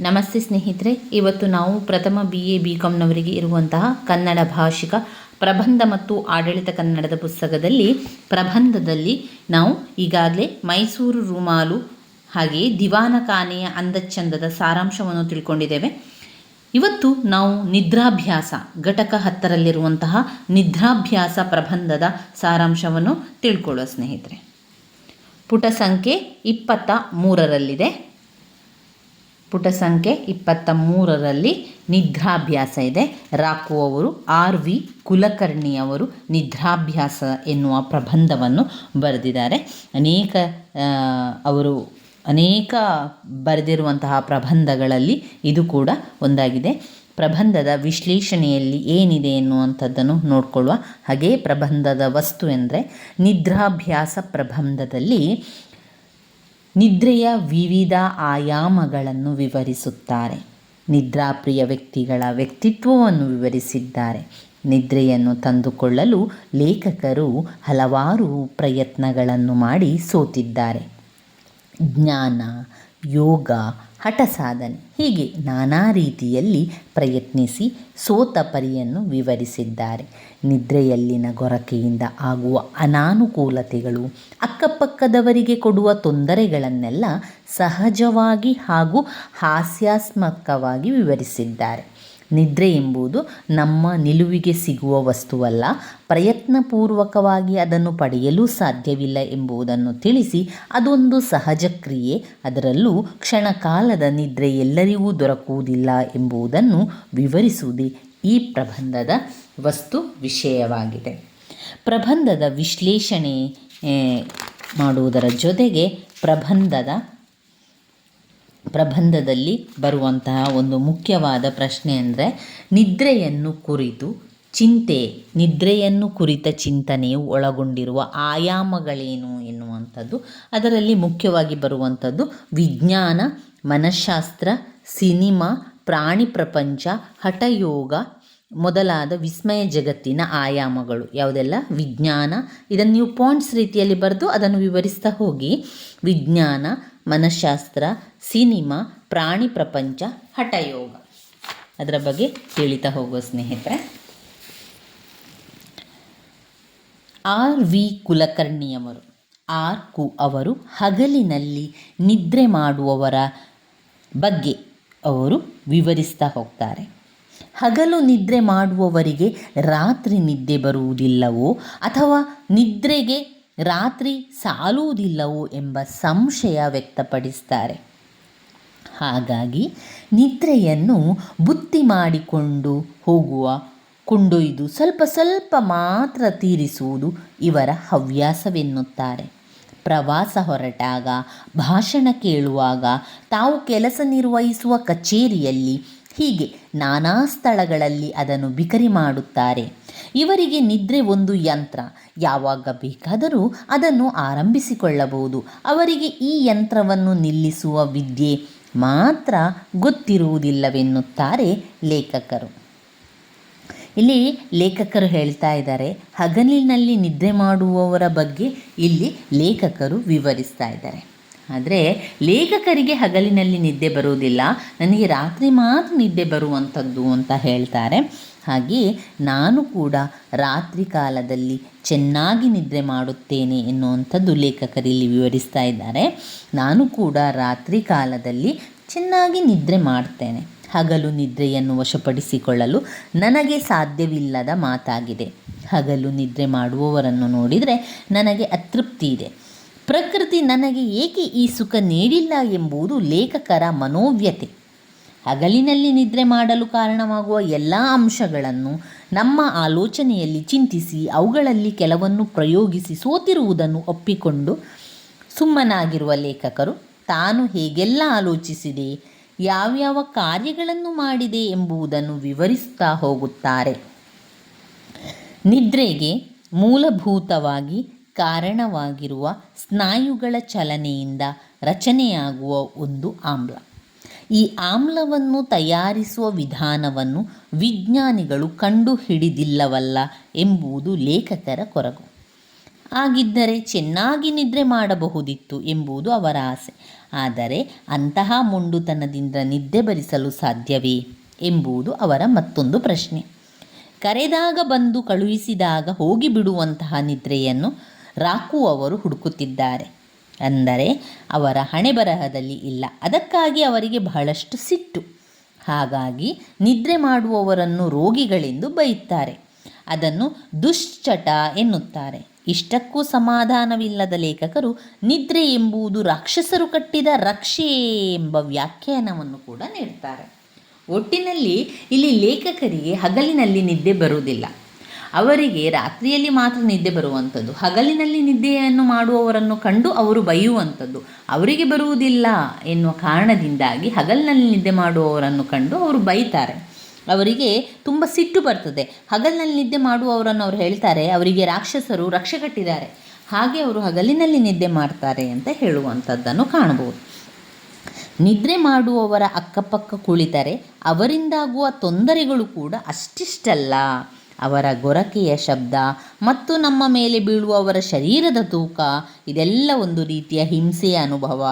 ನಮಸ್ತೆ ಸ್ನೇಹಿತರೆ, ಇವತ್ತು ನಾವು ಪ್ರಥಮ ಬಿ ಎ ಬಿ ಕಾಮ್ನವರಿಗೆ ಇರುವಂತಹ ಕನ್ನಡ ಭಾಷಿಕ, ಪ್ರಬಂಧ ಮತ್ತು ಆಡಳಿತ ಕನ್ನಡದ ಪುಸ್ತಕದಲ್ಲಿ, ಪ್ರಬಂಧದಲ್ಲಿ ನಾವು ಈಗಾಗಲೇ ಮೈಸೂರು ರುಮಾಲು ಹಾಗೆಯೇ ದಿವಾನ ಕಾನೆಯ ಅಂದಚಂದದ ಸಾರಾಂಶವನ್ನು ತಿಳ್ಕೊಂಡಿದ್ದೇವೆ. ಇವತ್ತು ನಾವು ನಿದ್ರಾಭ್ಯಾಸ, ಘಟಕ ಹತ್ತರಲ್ಲಿರುವಂತಹ ನಿದ್ರಾಭ್ಯಾಸ ಪ್ರಬಂಧದ ಸಾರಾಂಶವನ್ನು ತಿಳ್ಕೊಳ್ಳುವ ಸ್ನೇಹಿತರೆ. ಪುಟ ಸಂಖ್ಯೆ ಇಪ್ಪತ್ತ ಮೂರರಲ್ಲಿದೆ. ಪುಟ ಸಂಖ್ಯೆ ಇಪ್ಪತ್ತ ಮೂರರಲ್ಲಿ ನಿದ್ರಾಭ್ಯಾಸ ಇದೆ. ರಾಕು ಅವರು, ಆರ್ ವಿ ಕುಲಕರ್ಣಿ ಅವರು ನಿದ್ರಾಭ್ಯಾಸ ಎನ್ನುವ ಪ್ರಬಂಧವನ್ನು ಬರೆದಿದ್ದಾರೆ. ಅನೇಕ ಅವರು ಅನೇಕ ಬರೆದಿರುವಂತಹ ಪ್ರಬಂಧಗಳಲ್ಲಿ ಇದು ಕೂಡ ಒಂದಾಗಿದೆ. ಪ್ರಬಂಧದ ವಿಶ್ಲೇಷಣೆಯಲ್ಲಿ ಏನಿದೆ ಎನ್ನುವಂಥದ್ದನ್ನು ನೋಡಿಕೊಳ್ಳುವ ಹಾಗೆ ಪ್ರಬಂಧದ ವಸ್ತು ಎಂದರೆ ನಿದ್ರಾಭ್ಯಾಸ ಪ್ರಬಂಧದಲ್ಲಿ ನಿದ್ರೆಯ ವಿವಿಧ ಆಯಾಮಗಳನ್ನು ವಿವರಿಸುತ್ತಾರೆ. ನಿದ್ರಾಪ್ರಿಯ ವ್ಯಕ್ತಿಗಳ ವ್ಯಕ್ತಿತ್ವವನ್ನು ವಿವರಿಸಿದ್ದಾರೆ. ನಿದ್ರೆಯನ್ನು ತಂದುಕೊಳ್ಳಲು ಲೇಖಕರು ಹಲವಾರು ಪ್ರಯತ್ನಗಳನ್ನು ಮಾಡಿ ಸೋತಿದ್ದಾರೆ. ಜ್ಞಾನ, ಯೋಗ ಹಠ ಸಾಧನೆ ಹೀಗೆ ನಾನಾ ರೀತಿಯಲ್ಲಿ ಪ್ರಯತ್ನಿಸಿ ಸೋತ ಪರಿಯನ್ನು ವಿವರಿಸಿದ್ದಾರೆ. ನಿದ್ರೆಯಲ್ಲಿನ ಗೊರಕೆಯಿಂದ ಆಗುವ ಅನಾನುಕೂಲತೆಗಳು ಅಕ್ಕಪಕ್ಕದವರಿಗೆ ಕೊಡುವ ತೊಂದರೆಗಳನ್ನೆಲ್ಲ ಸಹಜವಾಗಿ ಹಾಗೂ ಹಾಸ್ಯಾತ್ಮಕವಾಗಿ ವಿವರಿಸಿದ್ದಾರೆ. ನಿದ್ರೆ ಎಂಬುದು ನಮ್ಮ ನಿಲುವಿಗೆ ಸಿಗುವ ವಸ್ತುವಲ್ಲ. ಪ್ರಯತ್ನಪೂರ್ವಕವಾಗಿ ಅದನ್ನು ಪಡೆಯಲು ಸಾಧ್ಯವಿಲ್ಲ ಎಂಬುದನ್ನು ತಿಳಿಸಿ ಅದೊಂದು ಸಹಜ ಕ್ರಿಯೆ. ಅದರಲ್ಲೂ ಕ್ಷಣಕಾಲದ ನಿದ್ರೆ ಎಲ್ಲರಿಗೂ ದೊರಕುವುದಿಲ್ಲ ಎಂಬುದನ್ನು ವಿವರಿಸುವುದೇ ಈ ಪ್ರಬಂಧದ ವಸ್ತು ವಿಷಯವಾಗಿದೆ. ಪ್ರಬಂಧದ ವಿಶ್ಲೇಷಣೆ ಮಾಡುವುದರ ಜೊತೆಗೆ ಪ್ರಬಂಧದ ಪ್ರಬಂಧದಲ್ಲಿ ಬರುವಂತಹ ಒಂದು ಮುಖ್ಯವಾದ ಪ್ರಶ್ನೆ ಅಂದರೆ ನಿದ್ರೆಯನ್ನು ಕುರಿತು, ಚಿಂತೆ, ನಿದ್ರೆಯನ್ನು ಕುರಿತ ಚಿಂತನೆಯು ಒಳಗೊಂಡಿರುವ ಆಯಾಮಗಳೇನು ಎನ್ನುವಂಥದ್ದು, ಅದರಲ್ಲಿ ಮುಖ್ಯವಾಗಿ ಬರುವಂಥದ್ದು ವಿಜ್ಞಾನ, ಮನಃಶಾಸ್ತ್ರ, ಸಿನಿಮಾ, ಪ್ರಾಣಿ ಪ್ರಪಂಚ, ಹಠಯೋಗ ಮೊದಲಾದ ವಿಸ್ಮಯ ಜಗತ್ತಿನ ಆಯಾಮಗಳು. ಯಾವುದೆಲ್ಲ? ವಿಜ್ಞಾನ. ಇದನ್ನು ನೀವು ಪಾಯಿಂಟ್ಸ್ ರೀತಿಯಲ್ಲಿ ಬರೆದು ಅದನ್ನು ವಿವರಿಸ್ತಾ ಹೋಗಿ. ವಿಜ್ಞಾನ, ಮನಃಶಾಸ್ತ್ರ, ಸಿನಿಮಾ, ಪ್ರಾಣಿ ಪ್ರಪಂಚ, ಹಠಯೋಗ. ಅದರ ಬಗ್ಗೆ ತಿಳಿತಾ ಹೋಗುವ ಸ್ನೇಹಿತರೆ. ಆರ್ ವಿ ಕುಲಕರ್ಣಿಯವರು, ಆರ್ ಕು ಅವರು ಹಗಲಿನಲ್ಲಿ ನಿದ್ರೆ ಮಾಡುವವರ ಬಗ್ಗೆ ಅವರು ವಿವರಿಸ್ತಾ ಹೋಗ್ತಾರೆ. ಹಗಲು ನಿದ್ರೆ ಮಾಡುವವರಿಗೆ ರಾತ್ರಿ ನಿದ್ದೆ ಬರುವುದಿಲ್ಲವೋ ಅಥವಾ ನಿದ್ರೆಗೆ ರಾತ್ರಿ ಸಾಲುವುದಿಲ್ಲವೋ ಎಂಬ ಸಂಶಯ ವ್ಯಕ್ತಪಡಿಸ್ತಾರೆ. ಹಾಗಾಗಿ ನಿದ್ರೆಯನ್ನು ಬುತ್ತಿ ಮಾಡಿಕೊಂಡು ಹೋಗುವ, ಕೊಂಡೊಯ್ದು ಸ್ವಲ್ಪ ಸ್ವಲ್ಪ ಮಾತ್ರ ತೀರಿಸುವುದು ಇವರ ಹವ್ಯಾಸವೆನ್ನುತ್ತಾರೆ. ಪ್ರವಾಸ ಹೊರಟಾಗ, ಭಾಷಣ ಕೇಳುವಾಗ ತಾವು ಕೆಲಸ ನಿರ್ವಹಿಸುವ ಕಚೇರಿಯಲ್ಲಿ ಹೀಗೆ ನಾನಾ ಸ್ಥಳಗಳಲ್ಲಿ ಅದನ್ನು ಬಿಕರಿ ಮಾಡುತ್ತಾರೆ. ಇವರಿಗೆ ನಿದ್ರೆ ಒಂದು ಯಂತ್ರ. ಯಾವಾಗ ಬೇಕಾದರೂ ಅದನ್ನು ಆರಂಭಿಸಿಕೊಳ್ಳಬಹುದು. ಅವರಿಗೆ ಈ ಯಂತ್ರವನ್ನು ನಿಲ್ಲಿಸುವ ವಿದ್ಯೆ ಮಾತ್ರ ಗೊತ್ತಿರುವುದಿಲ್ಲವೆನ್ನುತ್ತಾರೆ ಲೇಖಕರು. ಇಲ್ಲಿ ಲೇಖಕರು ಹೇಳ್ತಾ ಇದ್ದಾರೆ, ಹಗಲಿನಲ್ಲಿ ನಿದ್ರೆ ಮಾಡುವವರ ಬಗ್ಗೆ ಇಲ್ಲಿ ಲೇಖಕರು ವಿವರಿಸ್ತಾ ಇದ್ದಾರೆ. ಆದರೆ ಲೇಖಕರಿಗೆ ಹಗಲಿನಲ್ಲಿ ನಿದ್ದೆ ಬರುವುದಿಲ್ಲ. ನನಗೆ ರಾತ್ರಿ ಮಾತ್ರ ನಿದ್ದೆ ಬರುವಂಥದ್ದು ಅಂತ ಹೇಳ್ತಾರೆ. ಹಾಗೆಯೇ ನಾನು ಕೂಡ ರಾತ್ರಿ ಕಾಲದಲ್ಲಿ ಚೆನ್ನಾಗಿ ನಿದ್ರೆ ಮಾಡುತ್ತೇನೆ ಎನ್ನುವಂಥದ್ದು ಲೇಖಕರಿಲ್ಲಿ ವಿವರಿಸ್ತಾ ಇದ್ದಾರೆ. ನಾನು ಕೂಡ ರಾತ್ರಿ ಕಾಲದಲ್ಲಿ ಚೆನ್ನಾಗಿ ನಿದ್ರೆ ಮಾಡ್ತೇನೆ. ಹಗಲು ನಿದ್ರೆಯನ್ನು ವಶಪಡಿಸಿಕೊಳ್ಳಲು ನನಗೆ ಸಾಧ್ಯವಿಲ್ಲದ ಮಾತಾಗಿದೆ. ಹಗಲು ನಿದ್ರೆ ಮಾಡುವವರನ್ನು ನೋಡಿದರೆ ನನಗೆ ಅತೃಪ್ತಿ ಇದೆ. ಪ್ರಕೃತಿ ನನಗೆ ಏಕೆ ಈ ಸುಖ ನೀಡಿಲ್ಲ ಎಂಬುದು ಲೇಖಕರ ಮನೋವ್ಯತೆ. ಹಗಲಿನಲ್ಲಿ ನಿದ್ರೆ ಮಾಡಲು ಕಾರಣವಾಗುವ ಎಲ್ಲ ಅಂಶಗಳನ್ನು ನಮ್ಮ ಆಲೋಚನೆಯಲ್ಲಿ ಚಿಂತಿಸಿ ಅವುಗಳಲ್ಲಿ ಕೆಲವನ್ನು ಪ್ರಯೋಗಿಸಿ ಸೋತಿರುವುದನ್ನು ಒಪ್ಪಿಕೊಂಡು ಸುಮ್ಮನಾಗಿರುವ ಲೇಖಕರು, ತಾನು ಹೇಗೆಲ್ಲ ಆಲೋಚಿಸಿದೆ, ಯಾವ್ಯಾವ ಕಾರ್ಯಗಳನ್ನು ಮಾಡಿದೆ ಎಂಬುದನ್ನು ವಿವರಿಸುತ್ತಾ ಹೋಗುತ್ತಾರೆ. ನಿದ್ರೆಗೆ ಮೂಲಭೂತವಾಗಿ ಕಾರಣವಾಗಿರುವ ಸ್ನಾಯುಗಳ ಚಲನೆಯಿಂದ ರಚನೆಯಾಗುವ ಒಂದು ಆಮ್ಲ. ಈ ಆಮ್ಲವನ್ನು ತಯಾರಿಸುವ ವಿಧಾನವನ್ನು ವಿಜ್ಞಾನಿಗಳು ಕಂಡುಹಿಡಿದಿಲ್ಲವಲ್ಲ ಎಂಬುದು ಲೇಖಕರ ಕೊರಗು. ಆಗಿದ್ದರೆ ಚೆನ್ನಾಗಿ ನಿದ್ರೆ ಮಾಡಬಹುದಿತ್ತು ಎಂಬುದು ಅವರ ಆಸೆ. ಆದರೆ ಅಂತಹ ಮೊಂಡುತನದಿಂದ ನಿದ್ದೆ ಬರಿಸಲು ಸಾಧ್ಯವೇ ಎಂಬುದು ಅವರ ಮತ್ತೊಂದು ಪ್ರಶ್ನೆ. ಕರೆದಾಗ ಬಂದು ಕಳುಹಿಸಿದಾಗ ಹೋಗಿ ಬಿಡುವಂತಹ ನಿದ್ರೆಯನ್ನು ರಾಕುವವರು ಹುಡುಕುತ್ತಿದ್ದಾರೆ. ಅಂದರೆ ಅವರ ಹಣೆ ಬರಹದಲ್ಲಿ ಇಲ್ಲ. ಅದಕ್ಕಾಗಿ ಅವರಿಗೆ ಬಹಳಷ್ಟು ಸಿಟ್ಟು. ಹಾಗಾಗಿ ನಿದ್ರೆ ಮಾಡುವವರನ್ನು ರೋಗಿಗಳೆಂದು ಬೈಯುತ್ತಾರೆ ಅದನ್ನು ದುಶ್ಚಟ ಎನ್ನುತ್ತಾರೆ. ಇಷ್ಟಕ್ಕೂ ಸಮಾಧಾನವಿಲ್ಲದ ಲೇಖಕರು ನಿದ್ರೆ ಎಂಬುದು ರಾಕ್ಷಸರು ಕಟ್ಟಿದ ರಕ್ಷೆ ಎಂಬ ವ್ಯಾಖ್ಯಾನವನ್ನು ಕೂಡ ನೀಡ್ತಾರೆ. ಒಟ್ಟಿನಲ್ಲಿ ಇಲ್ಲಿ ಲೇಖಕರಿಗೆ ಹಗಲಿನಲ್ಲಿ ನಿದ್ದೆ ಬರುವುದಿಲ್ಲ. ಅವರಿಗೆ ರಾತ್ರಿಯಲ್ಲಿ ಮಾತ್ರ ನಿದ್ದೆ ಬರುವಂಥದ್ದು, ಹಗಲಿನಲ್ಲಿ ನಿದ್ದೆಯನ್ನು ಮಾಡುವವರನ್ನು ಕಂಡು ಅವರು ಬೈಯುವಂಥದ್ದು, ಅವರಿಗೆ ಬರುವುದಿಲ್ಲ ಎನ್ನುವ ಕಾರಣದಿಂದಾಗಿ ಹಗಲಿನಲ್ಲಿ ನಿದ್ದೆ ಮಾಡುವವರನ್ನು ಕಂಡು ಅವರು ಬೈತಾರೆ. ಅವರಿಗೆ ತುಂಬ ಸಿಟ್ಟು ಬರ್ತದೆ. ಹಗಲಿನಲ್ಲಿ ನಿದ್ದೆ ಮಾಡುವವರನ್ನು ಅವರು ಹೇಳ್ತಾರೆ, ಅವರಿಗೆ ರಾಕ್ಷಸರು ರಕ್ಷೆ ಕಟ್ಟಿದ್ದಾರೆ ಹಾಗೆ ಅವರು ಹಗಲಿನಲ್ಲಿ ನಿದ್ದೆ ಮಾಡ್ತಾರೆ ಅಂತ ಹೇಳುವಂಥದ್ದನ್ನು ಕಾಣಬಹುದು. ನಿದ್ರೆ ಮಾಡುವವರ ಅಕ್ಕಪಕ್ಕ ಕುಳಿತರೆ, ಅವರಿಂದಾಗುವ ತೊಂದರೆಗಳು ಕೂಡ ಅಷ್ಟಿಷ್ಟಲ್ಲ. ಅವರ ಗೊರಕೆಯ ಶಬ್ದ ಮತ್ತು ನಮ್ಮ ಮೇಲೆ ಬೀಳುವವರ ಶರೀರದ ತೂಕ, ಇದೆಲ್ಲ ಒಂದು ರೀತಿಯ ಹಿಂಸೆಯ ಅನುಭವ.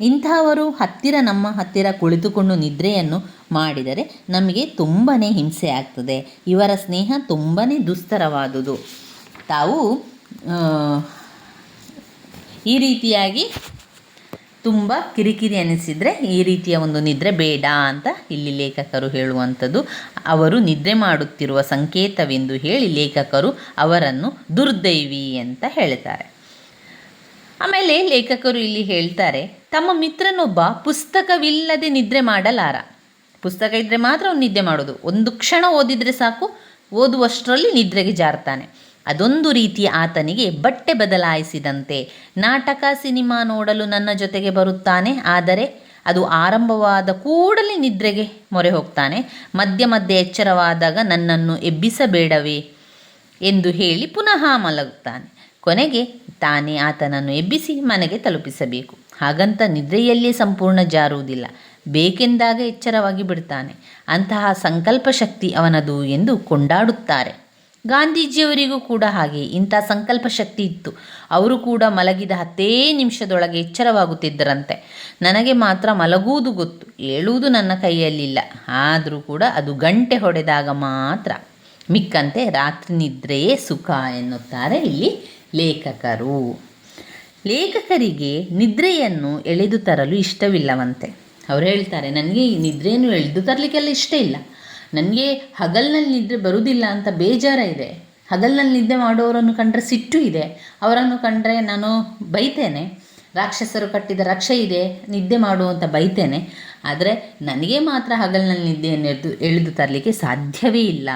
ಇಂಥವರು ಹತ್ತಿರ ನಮ್ಮ ಹತ್ತಿರ ಕುಳಿತುಕೊಂಡು ನಿದ್ರೆಯನ್ನು ಮಾಡಿದರೆ ನಮಗೆ ತುಂಬಾ ಹಿಂಸೆ ಆಗ್ತದೆ. ಇವರ ಸ್ನೇಹ ತುಂಬಾ ದುಸ್ತರವಾದುದು. ತಾವು ಈ ರೀತಿಯಾಗಿ ತುಂಬ ಕಿರಿಕಿರಿ ಅನಿಸಿದರೆ ಈ ರೀತಿಯ ಒಂದು ನಿದ್ರೆ ಬೇಡ ಅಂತ ಇಲ್ಲಿ ಲೇಖಕರು ಹೇಳುವಂಥದ್ದು. ಅವರು ನಿದ್ರೆ ಮಾಡುತ್ತಿರುವ ಸಂಕೇತವೆಂದು ಹೇಳಿ ಲೇಖಕರು ಅವರನ್ನು ದುರ್ದೈವಿ ಅಂತ ಹೇಳ್ತಾರೆ. ಆಮೇಲೆ ಲೇಖಕರು ಇಲ್ಲಿ ಹೇಳ್ತಾರೆ, ತಮ್ಮ ಮಿತ್ರನೊಬ್ಬ ಪುಸ್ತಕವಿಲ್ಲದೆ ನಿದ್ರೆ ಮಾಡಲಾರ. ಪುಸ್ತಕ ಇದ್ದರೆ ಮಾತ್ರ ಅವ್ನು ನಿದ್ದೆ ಮಾಡೋದು. ಒಂದು ಕ್ಷಣ ಓದಿದರೆ ಸಾಕು, ಓದುವಷ್ಟರಲ್ಲಿ ನಿದ್ರೆಗೆ ಜಾರ್ತಾನೆ. ಅದೊಂದು ರೀತಿ ಆತನಿಗೆ ಬಟ್ಟೆ ಬದಲಾಯಿಸಿದಂತೆ ನಾಟಕ ಸಿನಿಮಾ ನೋಡಲು ನನ್ನ ಜೊತೆಗೆ ಬರುತ್ತಾನೆ. ಆದರೆ ಅದು ಆರಂಭವಾದ ಕೂಡಲೇ ನಿದ್ರೆಗೆ ಮೊರೆ ಹೋಗ್ತಾನೆ. ಮಧ್ಯ ಮಧ್ಯೆ ಎಚ್ಚರವಾದಾಗ ನನ್ನನ್ನು ಎಬ್ಬಿಸಬೇಡವೇ ಎಂದು ಹೇಳಿ ಪುನಃ ಮಲಗುತ್ತಾನೆ. ಕೊನೆಗೆ ತಾನೇ ಆತನನ್ನು ಎಬ್ಬಿಸಿ ಮನೆಗೆ ತಲುಪಿಸಬೇಕು. ಹಾಗಂತ ನಿದ್ರೆಯಲ್ಲೇ ಸಂಪೂರ್ಣ ಜಾರುವುದಿಲ್ಲ. ಬೇಕೆಂದಾಗ ಎಚ್ಚರವಾಗಿ ಬಿಡ್ತಾನೆ. ಅಂತಹ ಸಂಕಲ್ಪ ಶಕ್ತಿ ಅವನದು ಎಂದು ಕೊಂಡಾಡುತ್ತಾರೆ. ಗಾಂಧೀಜಿಯವರಿಗೂ ಕೂಡ ಹಾಗೆ. ಇಂಥ ಸಂಕಲ್ಪ ಶಕ್ತಿ ಇತ್ತು. ಅವರು ಕೂಡ ಮಲಗಿದ ಹತ್ತೇ ನಿಮಿಷದೊಳಗೆ ಎಚ್ಚರವಾಗುತ್ತಿದ್ದರಂತೆ. ನನಗೆ ಮಾತ್ರ ಮಲಗುವುದು ಗೊತ್ತು. ಹೇಳುವುದು ನನ್ನ ಕೈಯಲ್ಲಿಲ್ಲ. ಆದರೂ ಕೂಡ ಅದು ಗಂಟೆ ಹೊಡೆದಾಗ ಮಾತ್ರ. ಮಿಕ್ಕಂತೆ ರಾತ್ರಿ ನಿದ್ರೆಯೇ ಸುಖ ಎನ್ನುತ್ತಾರೆ ಇಲ್ಲಿ ಲೇಖಕರು. ಲೇಖಕರಿಗೆ ನಿದ್ರೆಯನ್ನು ಎಳೆದು ತರಲು ಇಷ್ಟವಿಲ್ಲವಂತೆ. ಅವರು ಹೇಳ್ತಾರೆ, ನನಗೆ ಈ ನಿದ್ರೆಯನ್ನು ಎಳೆದು ತರಲಿಕ್ಕೆಲ್ಲ ಇಷ್ಟ ಇಲ್ಲ. ನನಗೆ ಹಗಲಿನಲ್ಲಿ ನಿದ್ರೆ ಬರುವುದಿಲ್ಲ ಅಂತ ಬೇಜಾರ ಇದೆ. ಹಗಲಿನಲ್ಲಿ ನಿದ್ದೆ ಮಾಡುವವರನ್ನು ಕಂಡರೆ ಸಿಟ್ಟು ಇದೆ. ಅವರನ್ನು ಕಂಡರೆ ನಾನು ಬೈತೇನೆ. ರಾಕ್ಷಸರು ಕಟ್ಟಿದ ರಕ್ಷೆ ಇದೆ. ನಿದ್ದೆ ಮಾಡು ಅಂತ ಬೈತೇನೆ. ಆದರೆ ನನಗೆ ಮಾತ್ರ ಹಗಲಿನಲ್ಲಿ ನಿದ್ದೆಯನ್ನು ಎಳೆದು ಎಳೆದು ತರಲಿಕ್ಕೆ ಸಾಧ್ಯವೇ ಇಲ್ಲ.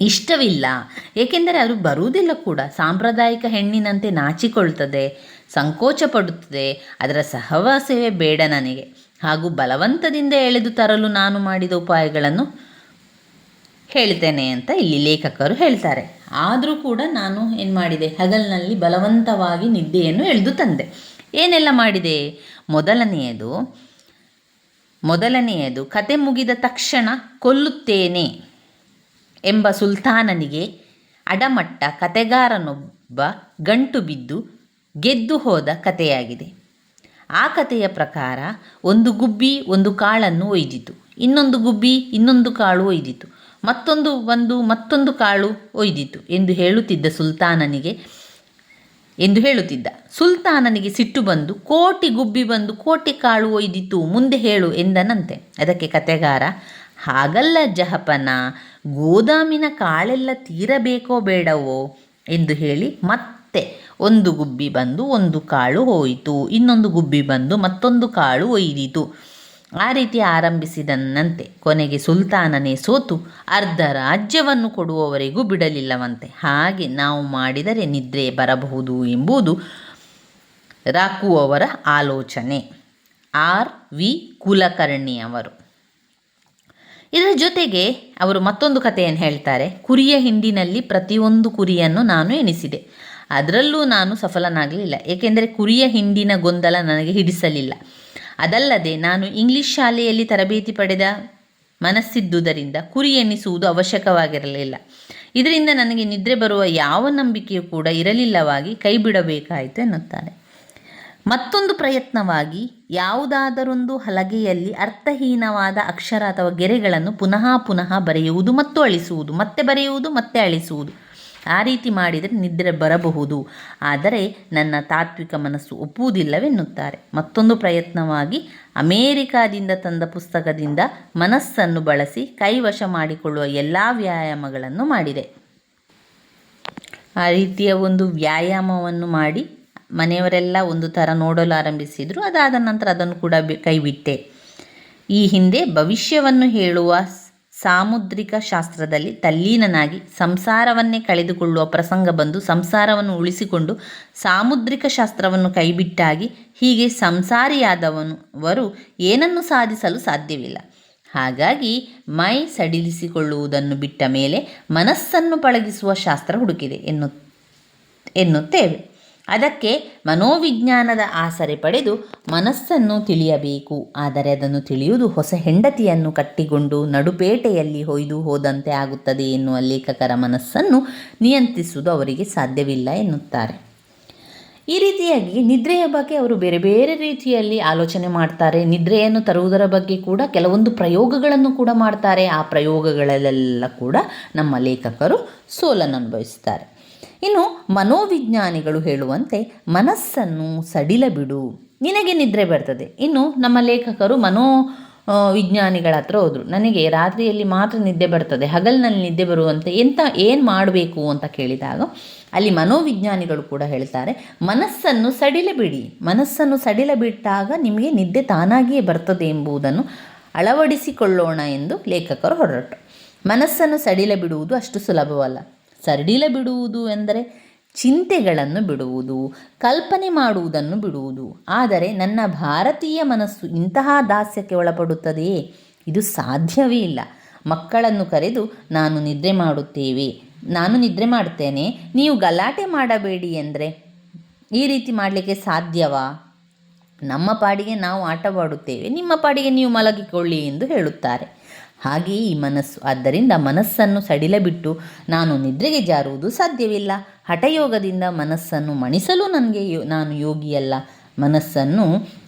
ಇಷ್ಟವಿಲ್ಲ. ಏಕೆಂದರೆ ಅದು ಬರುವುದಿಲ್ಲ ಕೂಡ. ಸಾಂಪ್ರದಾಯಿಕ ಹೆಣ್ಣಿನಂತೆ ನಾಚಿಕೊಳ್ತದೆ, ಸಂಕೋಚ ಪಡುತ್ತದೆ. ಅದರ ಸಹವಾಸವೇ ಬೇಡ ನನಗೆ. ಹಾಗೂ ಬಲವಂತದಿಂದ ಎಳೆದು ತರಲು ನಾನು ಮಾಡಿದ ಉಪಾಯಗಳನ್ನು ಹೇಳ್ತೇನೆ ಅಂತ ಇಲ್ಲಿ ಲೇಖಕರು ಹೇಳ್ತಾರೆ. ಆದರೂ ಕೂಡ ನಾನು ಏನು ಮಾಡಿದೆ? ಹಗಲಿನಲ್ಲಿ ಬಲವಂತವಾಗಿ ನಿದ್ದೆಯನ್ನು ಎಳೆದು ತಂದೆ. ಏನೆಲ್ಲ ಮಾಡಿದೆ? ಮೊದಲನೆಯದು ಮೊದಲನೆಯದು ಕತೆ ಮುಗಿದ ತಕ್ಷಣ ಕೊಲ್ಲುತ್ತೇನೆ ಎಂಬ ಸುಲ್ತಾನನಿಗೆ ಅಡಮಟ್ಟ ಕತೆಗಾರನೊಬ್ಬ ಗಂಟು ಬಿದ್ದು ಗೆದ್ದು ಹೋದ ಕಥೆಯಾಗಿದೆ. ಆ ಕಥೆಯ ಪ್ರಕಾರ ಒಂದು ಗುಬ್ಬಿ ಒಂದು ಕಾಳನ್ನು ಒಯ್ದಿತು. ಇನ್ನೊಂದು ಗುಬ್ಬಿ ಇನ್ನೊಂದು ಕಾಳು ಒಯ್ದಿತು. ಮತ್ತೊಂದು ಒಂದು ಮತ್ತೊಂದು ಕಾಳು ಒಯ್ದಿತು ಎಂದು ಹೇಳುತ್ತಿದ್ದ ಸುಲ್ತಾನನಿಗೆ, ಎಂದು ಹೇಳುತ್ತಿದ್ದ. ಸುಲ್ತಾನನಿಗೆ ಸಿಟ್ಟು ಬಂದು, ಕೋಟಿ ಗುಬ್ಬಿ ಬಂದು ಕೋಟಿ ಕಾಳು ಒಯ್ದಿತು, ಮುಂದೆ ಹೇಳು ಎಂದನಂತೆ ಅದಕ್ಕೆ ಕತೆಗಾರ ಹಾಗಲ್ಲ ಜಹಪನ, ಗೋದಾಮಿನ ಕಾಳೆಲ್ಲ ತೀರಬೇಕೋ ಬೇಡವೋ ಎಂದು ಹೇಳಿ ಮತ್ತೆ ಒಂದು ಗುಬ್ಬಿ ಬಂದು ಒಂದು ಕಾಳು ಹೋಯಿತು, ಇನ್ನೊಂದು ಗುಬ್ಬಿ ಬಂದು ಮತ್ತೊಂದು ಕಾಳು ಒಯ್ದಿತು. ಆ ರೀತಿ ಆರಂಭಿಸಿದನಂತೆ ಕೊನೆಗೆ ಸುಲ್ತಾನನೇ ಸೋತು, ಅರ್ಧ ರಾಜ್ಯವನ್ನು ಕೊಡುವವರೆಗೂ ಬಿಡಲಿಲ್ಲವಂತೆ. ಹಾಗೆ ನಾವು ಮಾಡಿದರೆ ನಿದ್ರೆ ಬರಬಹುದು ಎಂಬುದು ರಾಕುವವರ ಆಲೋಚನೆ. ಆರ್ ವಿ ಕುಲಕರ್ಣಿ ಅವರು ಇದರ ಜೊತೆಗೆ ಅವರು ಮತ್ತೊಂದು ಕಥೆಯನ್ನು ಹೇಳ್ತಾರೆ. ಕುರಿಯ ಹಿಂಡಿನಲ್ಲಿ ಪ್ರತಿಯೊಂದು ಕುರಿಯನ್ನು ನಾನು ಎಣಿಸಿದೆ. ಅದರಲ್ಲೂ ನಾನು ಸಫಲನಾಗಲಿಲ್ಲ. ಏಕೆಂದರೆ ಕುರಿಯ ಹಿಂಡಿನ ಗೊಂದಲ ನನಗೆ ಹಿಡಿಸಲಿಲ್ಲ. ಅದಲ್ಲದೆ ನಾನು ಇಂಗ್ಲಿಷ್ ಶಾಲೆಯಲ್ಲಿ ತರಬೇತಿ ಪಡೆದ ಮನಸ್ಸಿದ್ದುದರಿಂದ ಕುರಿ ಎಣಿಸುವುದು ಅವಶ್ಯಕವಾಗಿರಲಿಲ್ಲ. ಇದರಿಂದ ನನಗೆ ನಿದ್ರೆ ಬರುವ ಯಾವ ನಂಬಿಕೆಯೂ ಕೂಡ ಇರಲಿಲ್ಲವಾಗಿ ಕೈ ಬಿಡಬೇಕಾಯಿತು ಎನ್ನುತ್ತಾರೆ. ಮತ್ತೊಂದು ಪ್ರಯತ್ನವಾಗಿ ಯಾವುದಾದರೊಂದು ಹಲಗೆಯಲ್ಲಿ ಅರ್ಥಹೀನವಾದ ಅಕ್ಷರ ಅಥವಾ ಗೆರೆಗಳನ್ನು ಪುನಃ ಪುನಃ ಬರೆಯುವುದು ಮತ್ತು ಅಳಿಸುವುದು, ಮತ್ತೆ ಬರೆಯುವುದು, ಮತ್ತೆ ಅಳಿಸುವುದು. ಆ ರೀತಿ ಮಾಡಿದರೆ ನಿದ್ರೆ ಬರಬಹುದು. ಆದರೆ ನನ್ನ ತಾತ್ವಿಕ ಮನಸ್ಸು ಒಪ್ಪುವುದಿಲ್ಲವೆನ್ನುತ್ತಾರೆ. ಮತ್ತೊಂದು ಪ್ರಯತ್ನವಾಗಿ ಅಮೇರಿಕಾದಿಂದ ತಂದ ಪುಸ್ತಕದಿಂದ ಮನಸ್ಸನ್ನು ಬಳಸಿ ಕೈವಶ ಮಾಡಿಕೊಳ್ಳುವ ಎಲ್ಲ ವ್ಯಾಯಾಮಗಳನ್ನು ಮಾಡಿದೆ. ಆ ರೀತಿಯ ಒಂದು ವ್ಯಾಯಾಮವನ್ನು ಮಾಡಿ ಮನೆಯವರೆಲ್ಲ ಒಂದು ಥರ ನೋಡಲು ಆರಂಭಿಸಿದರು. ಅದಾದ ನಂತರ ಅದನ್ನು ಕೂಡ ಕೈಬಿಟ್ಟೆ. ಈ ಹಿಂದೆ ಭವಿಷ್ಯವನ್ನು ಹೇಳುವ ಸಾಮುದ್ರಿಕ ಶಾಸ್ತ್ರದಲ್ಲಿ ತಲ್ಲೀನನಾಗಿ ಸಂಸಾರವನ್ನೇ ಕಳೆದುಕೊಳ್ಳುವ ಪ್ರಸಂಗ ಬಂದು ಸಂಸಾರವನ್ನು ಉಳಿಸಿಕೊಂಡು ಸಾಮುದ್ರಿಕ ಶಾಸ್ತ್ರವನ್ನು ಕೈಬಿಟ್ಟಾಗಿ ಹೀಗೆ ಸಂಸಾರಿಯಾದವನವರು ಏನನ್ನು ಸಾಧಿಸಲು ಸಾಧ್ಯವಿಲ್ಲ. ಹಾಗಾಗಿ ಮೈ ಸಡಿಲಿಸಿಕೊಳ್ಳುವುದನ್ನು ಬಿಟ್ಟ ಮೇಲೆ ಮನಸ್ಸನ್ನು ಪಳಗಿಸುವ ಶಾಸ್ತ್ರ ಹುಡುಕಿದೆ ಎನ್ನು ಎನ್ನುತ್ತೇವೆ. ಅದಕ್ಕೆ ಮನೋವಿಜ್ಞಾನದ ಆಸರೆ ಪಡೆದು ಮನಸ್ಸನ್ನು ತಿಳಿಯಬೇಕು. ಆದರೆ ಅದನ್ನು ತಿಳಿಯುವುದು ಹೊಸ ಹೆಂಡತಿಯನ್ನು ಕಟ್ಟಿಕೊಂಡು ನಡುಪೇಟೆಯಲ್ಲಿ ಹೊಯ್ದು ಹೋದಂತೆ ಆಗುತ್ತದೆ ಎನ್ನುವ ಲೇಖಕರ ಮನಸ್ಸನ್ನು ನಿಯಂತ್ರಿಸುವುದು ಅವರಿಗೆ ಸಾಧ್ಯವಿಲ್ಲ ಎನ್ನುತ್ತಾರೆ. ಈ ರೀತಿಯಾಗಿ ನಿದ್ರೆಯ ಬಗ್ಗೆ ಅವರು ಬೇರೆ ಬೇರೆ ರೀತಿಯಲ್ಲಿ ಆಲೋಚನೆ ಮಾಡ್ತಾರೆ. ನಿದ್ರೆಯನ್ನು ತರುವುದರ ಬಗ್ಗೆ ಕೂಡ ಕೆಲವೊಂದು ಪ್ರಯೋಗಗಳನ್ನು ಕೂಡ ಮಾಡ್ತಾರೆ. ಆ ಪ್ರಯೋಗಗಳಲ್ಲೆಲ್ಲ ಕೂಡ ನಮ್ಮ ಲೇಖಕರು ಸೋಲನ್ನು ಅನುಭವಿಸ್ತಾರೆ ಇನ್ನು ಮನೋವಿಜ್ಞಾನಿಗಳು ಹೇಳುವಂತೆ ಮನಸ್ಸನ್ನು ಸಡಿಲ ಬಿಡು. ನಿನಗೆ ನಿದ್ರೆ ಬರ್ತದೆ. ಇನ್ನು ನಮ್ಮ ಲೇಖಕರು ಮನೋ ವಿಜ್ಞಾನಿಗಳ ಹತ್ರ ಹೋದರು. ನನಗೆ ರಾತ್ರಿಯಲ್ಲಿ ಮಾತ್ರ ನಿದ್ದೆ ಬರ್ತದೆ. ಹಗಲಿನಲ್ಲಿ ನಿದ್ದೆ ಬರುವಂತೆ ಎಂತ, ಏನು ಮಾಡಬೇಕು ಅಂತ ಕೇಳಿದಾಗ ಅಲ್ಲಿ ಮನೋವಿಜ್ಞಾನಿಗಳು ಕೂಡ ಹೇಳ್ತಾರೆ, ಮನಸ್ಸನ್ನು ಸಡಿಲ ಬಿಡಿ. ಮನಸ್ಸನ್ನು ಸಡಿಲ ಬಿಟ್ಟಾಗ ನಿಮಗೆ ನಿದ್ದೆ ತಾನಾಗಿಯೇ ಬರ್ತದೆ ಎಂಬುದನ್ನು ಅಳವಡಿಸಿಕೊಳ್ಳೋಣ ಎಂದು ಲೇಖಕರು ಹೊರಟು ಮನಸ್ಸನ್ನು ಸಡಿಲ ಬಿಡುವುದು ಅಷ್ಟು ಸುಲಭವಲ್ಲ. ಸಡಿಲ ಬಿಡುವುದು ಎಂದರೆ ಚಿಂತೆಗಳನ್ನು ಬಿಡುವುದು, ಕಲ್ಪನೆ ಮಾಡುವುದನ್ನು ಬಿಡುವುದು. ಆದರೆ ನನ್ನ ಭಾರತೀಯ ಮನಸ್ಸು ಇಂತಹ ದಾಸ್ಯಕ್ಕೆ ಒಳಪಡುತ್ತದೆಯೇ? ಇದು ಸಾಧ್ಯವೇ ಇಲ್ಲ. ಮಕ್ಕಳನ್ನು ಕರೆದು ನಾನು ನಿದ್ರೆ ಮಾಡುತ್ತೇವೆ. ನಾನು ನಿದ್ರೆ ಮಾಡ್ತೇನೆ. ನೀವು ಗಲಾಟೆ ಮಾಡಬೇಡಿ ಎಂದರೆ ಈ ರೀತಿ ಮಾಡಲಿಕ್ಕೆ ಸಾಧ್ಯವಾ? ನಮ್ಮ ಪಾಡಿಗೆ ನಾವು ಆಟವಾಡುತ್ತೇವೆ. ನಿಮ್ಮ ಪಾಡಿಗೆ ನೀವು ಮಲಗಿಕೊಳ್ಳಿ ಎಂದು ಹೇಳುತ್ತಾರೆ. ಹಾಗೆಯೇ ಈ ಮನಸ್ಸು. ಆದ್ದರಿಂದ ಮನಸ್ಸನ್ನು ಸಡಿಲ ಬಿಟ್ಟು ನಾನು ನಿದ್ರೆಗೆ ಜಾರುವುದು ಸಾಧ್ಯವಿಲ್ಲ. ಹಠಯೋಗದಿಂದ ಮನಸ್ಸನ್ನು ಮಣಿಸಲು ನನಗೆ ಯೋ, ನಾನು ಯೋಗಿಯಲ್ಲ. ಮನಸ್ಸನ್ನು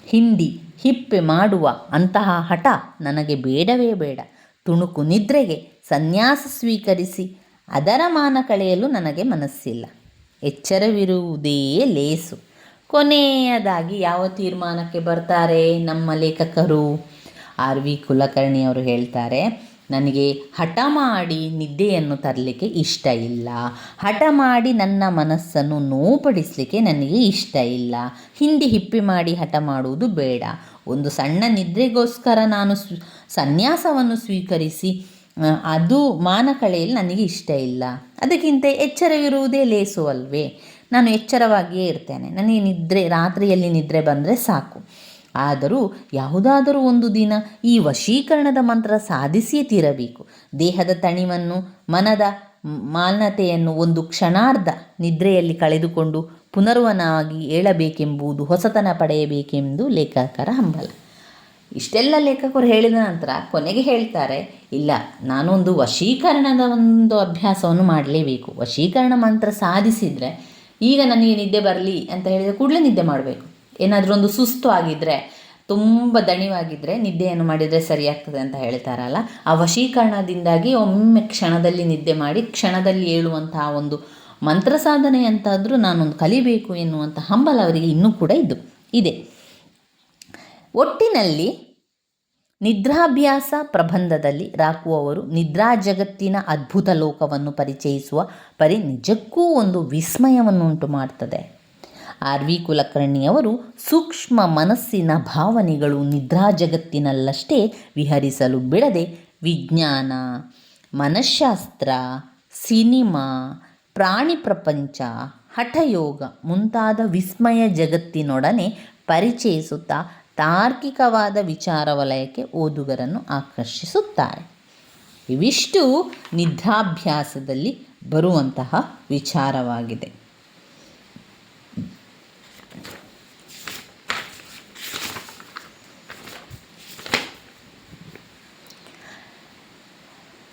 ಹಿಂಡಿ ಹಿಪ್ಪೆ ಮಾಡುವ ಅಂತಹ ಹಠ ನನಗೆ ಬೇಡವೇ ಬೇಡ. ತುಣುಕು ನಿದ್ರೆಗೆ ಸನ್ಯಾಸ ಸ್ವೀಕರಿಸಿ, ಅದರ ಮಾನ ಕಳೆಯಲು ನನಗೆ ಮನಸ್ಸಿಲ್ಲ. ಎಚ್ಚರವಿರುವುದೇ ಲೇಸು. ಕೊನೆಯದಾಗಿ ಯಾವ ತೀರ್ಮಾನಕ್ಕೆ ಬರ್ತಾರೆ ನಮ್ಮ ಲೇಖಕರು? ಆರ್ ವಿ ಕುಲಕರ್ಣಿ ಅವರು ಹೇಳ್ತಾರೆ, ನನಗೆ ಹಠ ಮಾಡಿ ನಿದ್ದೆಯನ್ನು ತರಲಿಕ್ಕೆ ಇಷ್ಟ ಇಲ್ಲ. ಹಠ ಮಾಡಿ ನನ್ನ ಮನಸ್ಸನ್ನು ನೋಪಡಿಸಲಿಕ್ಕೆ ನನಗೆ ಇಷ್ಟ ಇಲ್ಲ. ಹಿಂದಿ ಹಿಪ್ಪಿ ಮಾಡಿ ಹಠ ಮಾಡುವುದು ಬೇಡ. ಒಂದು ಸಣ್ಣ ನಿದ್ರೆಗೋಸ್ಕರ ನಾನು ಸ್ವ, ಸನ್ಯಾಸವನ್ನು ಸ್ವೀಕರಿಸಿ ಅದು ಮಾನ ಕಳೆಯಲು ನನಗೆ ಇಷ್ಟ ಇಲ್ಲ. ಅದಕ್ಕಿಂತ ಎಚ್ಚರವಿರುವುದೇ ಲೇಸು ಅಲ್ವೇ? ನಾನು ಎಚ್ಚರವಾಗಿಯೇ ಇರ್ತೇನೆ. ನನಗೆ ನಿದ್ರೆ, ರಾತ್ರಿಯಲ್ಲಿ ನಿದ್ರೆ ಬಂದರೆ ಸಾಕು. ಆದರೂ ಯಾವುದಾದರೂ ಒಂದು ದಿನ ಈ ವಶೀಕರಣದ ಮಂತ್ರ ಸಾಧಿಸಿಯೇ ತೀರಬೇಕು. ದೇಹದ ತಣಿವನ್ನು, ಮನದ ಮಾಲ್ನತೆಯನ್ನು ಒಂದು ಕ್ಷಣಾರ್ಧ ನಿದ್ರೆಯಲ್ಲಿ ಕಳೆದುಕೊಂಡು ಪುನರ್ವನಾಗಿ ಏಳಬೇಕೆಂಬುದು ಹೊಸತನ ಪಡೆಯಬೇಕೆಂದು ಲೇಖಕರ ಹಂಬಲ. ಇಷ್ಟೆಲ್ಲ ಲೇಖಕರು ಹೇಳಿದ ನಂತರ ಕೊನೆಗೆ ಹೇಳ್ತಾರೆ, ಇಲ್ಲ, ನಾನೊಂದು ವಶೀಕರಣದ ಒಂದು ಅಭ್ಯಾಸವನ್ನು ಮಾಡಲೇಬೇಕು. ವಶೀಕರಣ ಮಂತ್ರ ಸಾಧಿಸಿದರೆ ಈಗ ನನಗೆ ನಿದ್ದೆ ಬರಲಿ ಅಂತ ಹೇಳಿದರೆ ಕೂಡಲೇ ನಿದ್ದೆ ಮಾಡಬೇಕು. ಏನಾದರೂ ಒಂದು ಸುಸ್ತು ಆಗಿದ್ದರೆ ತುಂಬ ದಣಿವಾಗಿದ್ದರೆ ನಿದ್ದೆಯನ್ನು ಮಾಡಿದರೆ ಸರಿಯಾಗ್ತದೆ ಅಂತ ಹೇಳ್ತಾರಲ್ಲ. ಆ ವಶೀಕರಣದಿಂದಾಗಿ ಒಮ್ಮೆ ಕ್ಷಣದಲ್ಲಿ ನಿದ್ದೆ ಮಾಡಿ, ಕ್ಷಣದಲ್ಲಿ ಏಳುವಂತಹ ಒಂದು ಮಂತ್ರ ಸಾಧನೆ ಅಂತಾದರೂ ನಾನೊಂದು ಕಲಿಬೇಕು ಎನ್ನುವಂಥ ಹಂಬಲ ಅವರಿಗೆ ಇನ್ನೂ ಕೂಡ ಇದು, ಇದೆ. ಒಟ್ಟಿನಲ್ಲಿ ನಿದ್ರಾಭ್ಯಾಸ ಪ್ರಬಂಧದಲ್ಲಿ ರಾಕುವವರು ನಿದ್ರಾ ಜಗತ್ತಿನ ಅದ್ಭುತ ಲೋಕವನ್ನು ಪರಿಚಯಿಸುವ, ಪರಿ ನಿಜಕ್ಕೂ ಒಂದು ವಿಸ್ಮಯವನ್ನುಂಟು ಮಾಡ್ತದೆ. ಆರ್ ವಿ ಕುಲಕರ್ಣಿಯವರು ಸೂಕ್ಷ್ಮ ಮನಸ್ಸಿನ ಭಾವನೆಗಳು ನಿದ್ರಾ ಜಗತ್ತಿನಲ್ಲಷ್ಟೇ ವಿಹರಿಸಲು ಬಿಡದೆ ವಿಜ್ಞಾನ ಮನಃಶಾಸ್ತ್ರ ಸಿನಿಮಾ, ಪ್ರಾಣಿ ಪ್ರಪಂಚ, ಹಠಯೋಗ ಮುಂತಾದ ವಿಸ್ಮಯ ಜಗತ್ತಿನೊಡನೆ ಪರಿಚಯಿಸುತ್ತಾ ತಾರ್ಕಿಕವಾದ ವಿಚಾರ ವಲಯಕ್ಕೆ ಓದುಗರನ್ನು ಆಕರ್ಷಿಸುತ್ತಾರೆ. ಇವಿಷ್ಟು ನಿದ್ರಾಭ್ಯಾಸದಲ್ಲಿ ಬರುವಂತಹ ವಿಚಾರವಾಗಿದೆ.